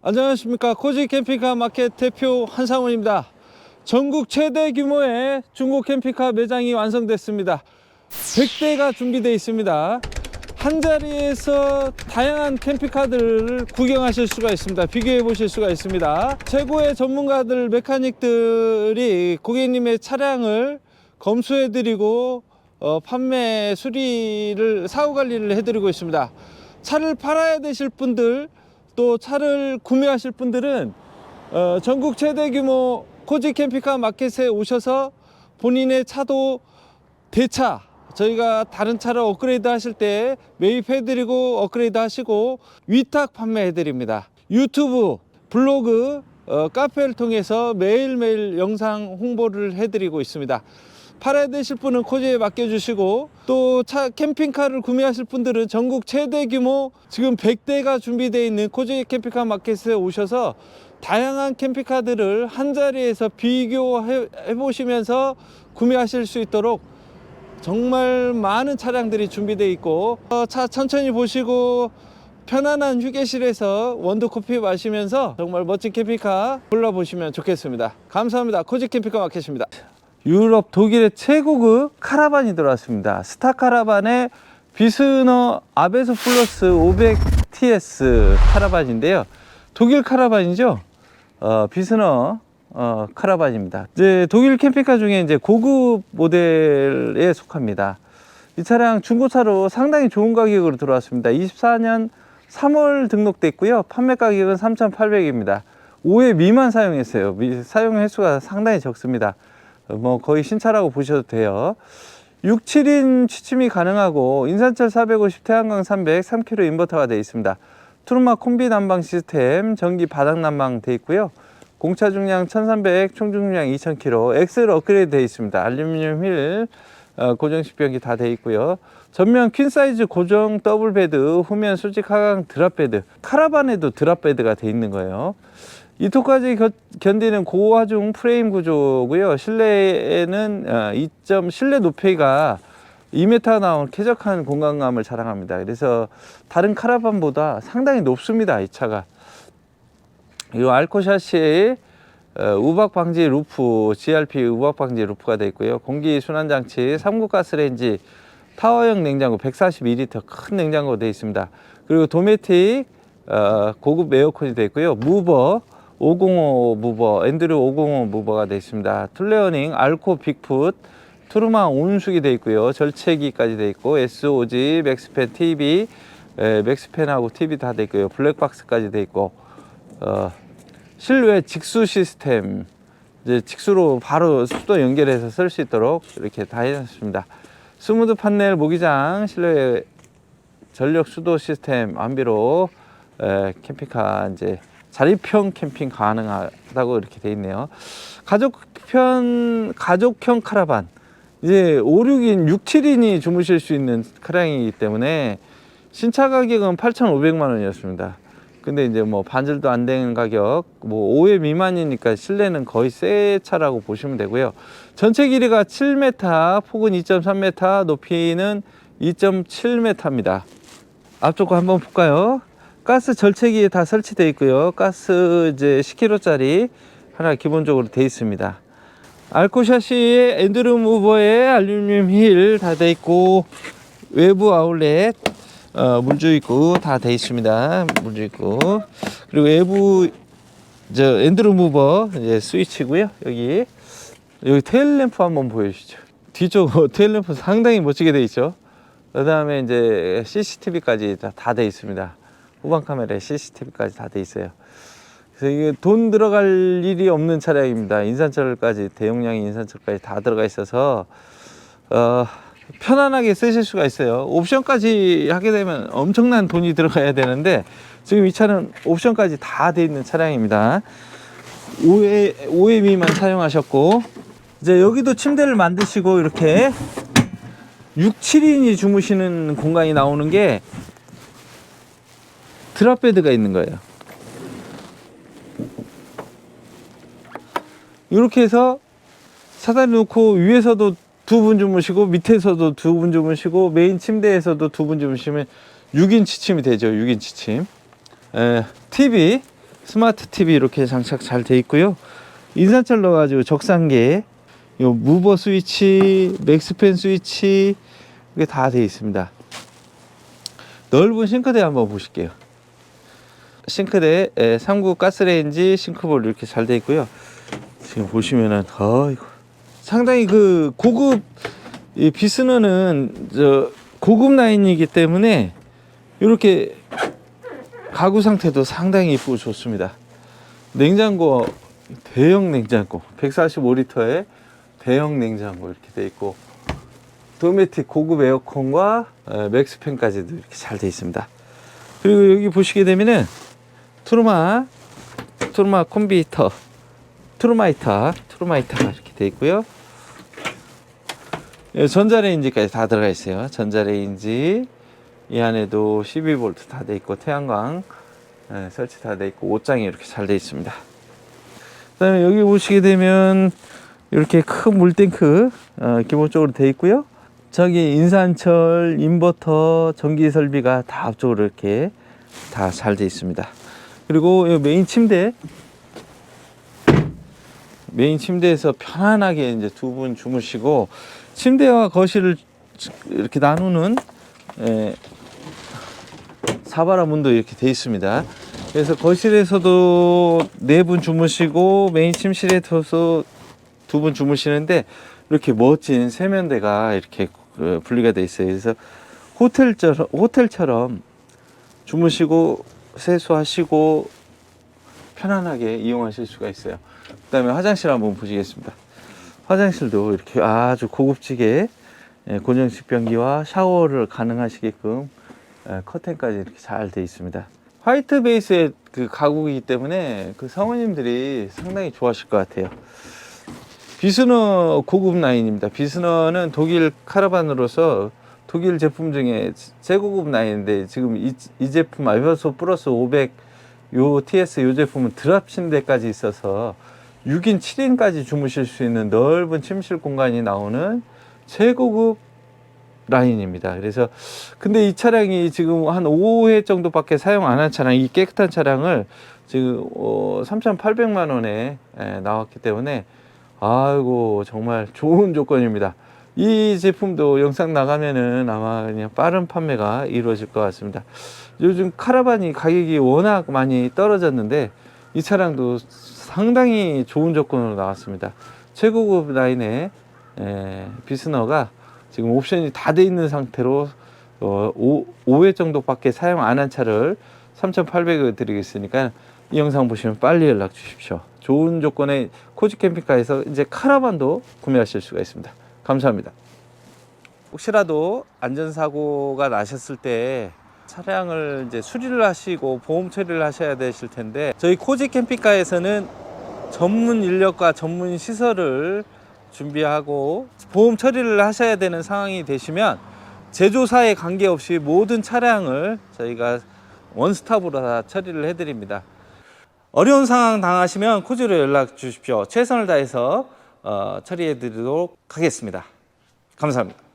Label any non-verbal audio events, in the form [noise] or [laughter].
안녕하십니까. 코지 캠핑카 마켓 대표 한상훈입니다. 전국 최대 규모의 중고 캠핑카 매장이 완성됐습니다. 100대가 준비되어 있습니다. 한 자리에서 다양한 캠핑카들을 구경하실 수가 있습니다. 비교해 보실 수가 있습니다. 최고의 전문가들 메카닉들이 고객님의 차량을 검수해 드리고 어, 판매 수리를 사후 관리를 해 드리고 있습니다. 차를 팔아야 되실 분들 또 차를 구매하실 분들은 어, 전국 최대 규모 코지 캠핑카 마켓에 오셔서 본인의 차도 대차 저희가 다른 차를 업그레이드 하실 때 매입해 드리고 업그레이드 하시고 위탁 판매해 드립니다. 유튜브 블로그 어, 카페를 통해서 매일매일 영상 홍보를 해 드리고 있습니다 팔아야 되실 분은 코지에 맡겨주시고 또 차 캠핑카를 구매하실 분들은 전국 최대 규모 지금 100대가 준비되어 있는 코지 캠핑카 마켓에 오셔서 다양한 캠핑카들을 한 자리에서 비교해 보시면서 구매하실 수 있도록 정말 많은 차량들이 준비되어 있고 어, 차 천천히 보시고 편안한 휴게실에서 원두 커피 마시면서 정말 멋진 캠핑카 골라보시면 좋겠습니다. 감사합니다. 코지 캠핑카 마켓입니다 유럽 독일의 최고급 카라반이 들어왔습니다. 스타 카라반의 비스너 아베소 플러스 500TS 카라반인데요. 독일 카라반이죠. 어, 비스너 어, 카라반입니다. 이제 독일 캠핑카 중에 이제 고급 모델에 속합니다. 이 차량 중고차로 상당히 좋은 가격으로 들어왔습니다. 24년 3월 등록돼 있고요. 판매 가격은 3,800입니다. 5회 미만 사용했어요. 미- 사용 횟수가 상당히 적습니다. 어, 뭐 거의 신차라고 보셔도 돼요. 6, 7인 취침이 가능하고 인산철 450, 태양광 300, 3kg 인버터가 되어 있습니다. 트루마 콤비 난방 시스템, 전기 바닥 난방 되어 있고요. 공차 중량 1300, 총 중량 2000kg, 엑셀 업그레이드 되어 있습니다. 알루미늄 휠, 어, 고정식 변기 다 되어 있고요. 전면 퀸 사이즈 고정 더블 베드, 후면 수직 하강 드랍 베드, 카라반에도 드랍 베드가 되어 있는 거예요. 이토까지 겨- 견디는 고하중 프레임 구조고요. 실내에는 어, 2점 실내 높이가 2m 나온 쾌적한 공간감을 자랑합니다. 그래서 다른 카라반보다 상당히 높습니다. 이 차가. 이 알코 샤시에 어, 우박 방지 루프, GRP 우박 방지 루프가 되어 있고요. 공기 순환 장치, 삼국 가스레인지, 타워형 냉장고 142리터 큰 냉장고 되어 있습니다. 그리고 도메틱 어, 고급 에어컨이 되어 있고요. 무버 505 무버, 앤드류 505 무버가 되어 있습니다. 툴레어닝, 알코 빅풋, 투르마 온수기 되어 있고요. 절체기까지 되어 있고 SOG, 맥스팬 TV, 에, 맥스팬하고 TV 다 되어 있고요. 블랙박스까지 되어 있고 어, 실외 직수 시스템 이제 직수로 바로 수도 연결해서 쓸 수 있도록 이렇게 다 해놨습니다. 스무드 판넬 모기장 실내 전력 수도 시스템 완비로 에, 캠핑카 이제 자립형 캠핑 가능하다고 이렇게 돼 있네요. 가족편 가족형 카라반 이제 5, 6인, 6, 7인이 주무실 수 있는 차량이기 때문에 신차 가격은 8,500만 원이었습니다. 근데 이제 뭐 반절도 안 되는 가격, 뭐 5회 미만이니까 실내는 거의 새 차라고 보시면 되고요. 전체 길이가 7m, 폭은 2.3m, 높이는 2.7m입니다. 앞쪽 거 한번 볼까요? 가스 절체기에 다 설치되어 있고요. 가스 이제 10kg짜리 하나 기본적으로 되어 있습니다. 알코 샤시에 앤드루 무버에 알루미늄 힐다 되어 있고 외부 아울렛 어, 물주 있고 다 되어 있습니다. 물주 있고 그리고 외부 저 앤드루 무버 이제 스위치고요. 여기 여기 테일 램프 한번 보여주시죠. 뒤쪽 [laughs] 테일 램프 상당히 멋지게 되어 있죠. 그 다음에 이제 CCTV까지 다 돼 있습니다. 후방 카메라에 CCTV까지 다 돼 있어요. 그래서 이게 돈 들어갈 일이 없는 차량입니다. 인산철까지 대용량의 인산철까지 다 들어가 있어서 어, 편안하게 쓰실 수가 있어요. 옵션까지 하게 되면 엄청난 돈이 들어가야 되는데 지금 이 차는 옵션까지 다 돼 있는 차량입니다. 5회, 5회 미만 사용하셨고 이제 여기도 침대를 만드시고 이렇게 6, 7인이 주무시는 공간이 나오는 게 드랍베드가 있는 거예요. 이렇게 해서 사다리 놓고 위에서도 두 분 주무시고 밑에서도 두 분 주무시고 메인 침대에서도 두 분 주무시면 6인 취침이 되죠. 6인 취침. 에, TV 스마트 TV 이렇게 장착 잘 돼 있고요. 인산철 넣어가지고 적상계, 요 무버 스위치, 맥스팬 스위치 이게 다 돼 있습니다. 넓은 싱크대 한번 보실게요. 싱크대 에, 3구 가스레인지 싱크볼 이렇게 잘 돼 있고요. 지금 보시면은 어이구 상당히 그 고급 이 비스너는 저 고급 라인이기 때문에 이렇게 가구 상태도 상당히 이쁘고 좋습니다. 냉장고 대형 냉장고 145리터의 대형 냉장고 이렇게 돼 있고 도메틱 고급 에어컨과 에, 맥스팬까지도 이렇게 잘 돼 있습니다. 그리고 여기 보시게 되면은 트루마 트루마 콤비터 트루마이터 트루마이터가 이렇게 돼 있고요. 예, 전자레인지까지 다 들어가 있어요. 전자레인지 이 안에도 12V 다 돼 있고 태양광 예, 설치 다 돼 있고 옷장이 이렇게 잘 돼 있습니다. 그다음에 여기 보시게 되면 이렇게 큰 물탱크 어, 기본적으로 돼 있고요. 저기 인산철 인버터 전기 설비가 다 앞쪽으로 이렇게 다 잘 돼 있습니다. 그리고 이 메인 침대 메인 침대에서 편안하게 이제 두 분 주무시고 침대와 거실을 이렇게 나누는 에, 사바라 문도 이렇게 돼 있습니다. 그래서 거실에서도 네 분 주무시고 메인 침실에서 두 분 주무시는데 이렇게 멋진 세면대가 이렇게 그 분리가 돼 있어요. 그래서 호텔처럼 호텔처럼 주무시고 세수하시고 편안하게 이용하실 수가 있어요. 그 다음에 화장실 한번 보시겠습니다. 화장실도 이렇게 아주 고급지게 예, 고정식 변기와 샤워를 가능하시게끔 예, 커튼까지 이렇게 잘 돼 있습니다. 화이트 베이스의 그 가구이기 때문에 그 사모님들이 상당히 좋아하실 것 같아요. 비스너 고급 라인입니다. 비스너는 독일 카라반으로서 독일 제품 중에 최고급 라인인데 지금 이, 이 제품 알베소 플러스 500 요 TS 요 제품은 드랍 침대까지 있어서 6인 7인까지 주무실 수 있는 넓은 침실 공간이 나오는 최고급 라인입니다. 그래서 근데 이 차량이 지금 한 5회 정도밖에 사용 안 한 차량, 이 깨끗한 차량을 지금 어, 3,800만 원에 에, 나왔기 때문에 아이고 정말 좋은 조건입니다. 이 제품도 영상 나가면은 아마 그냥 빠른 판매가 이루어질 것 같습니다. 요즘 카라반이 가격이 워낙 많이 떨어졌는데 이 차량도 상당히 좋은 조건으로 나왔습니다. 최고급 라인의 에, 비스너가 지금 옵션이 다 돼 있는 상태로 어, 5, 5회 정도밖에 사용 안 한 차를 3,800을 드리겠으니까 이 영상 보시면 빨리 연락 주십시오. 좋은 조건의 코지 캠핑카에서 이제 카라반도 구매하실 수가 있습니다. 감사합니다. 혹시라도 안전사고가 나셨을 때 차량을 이제 수리를 하시고 보험 처리를 하셔야 되실 텐데 저희 코지 캠핑카에서는 전문 인력과 전문 시설을 준비하고 보험 처리를 하셔야 되는 상황이 되시면 제조사에 관계없이 모든 차량을 저희가 원스톱으로 다 처리를 해드립니다. 어려운 상황 당하시면 코지로 연락 주십시오. 최선을 다해서 어, 처리해 드리도록 하겠습니다. 감사합니다.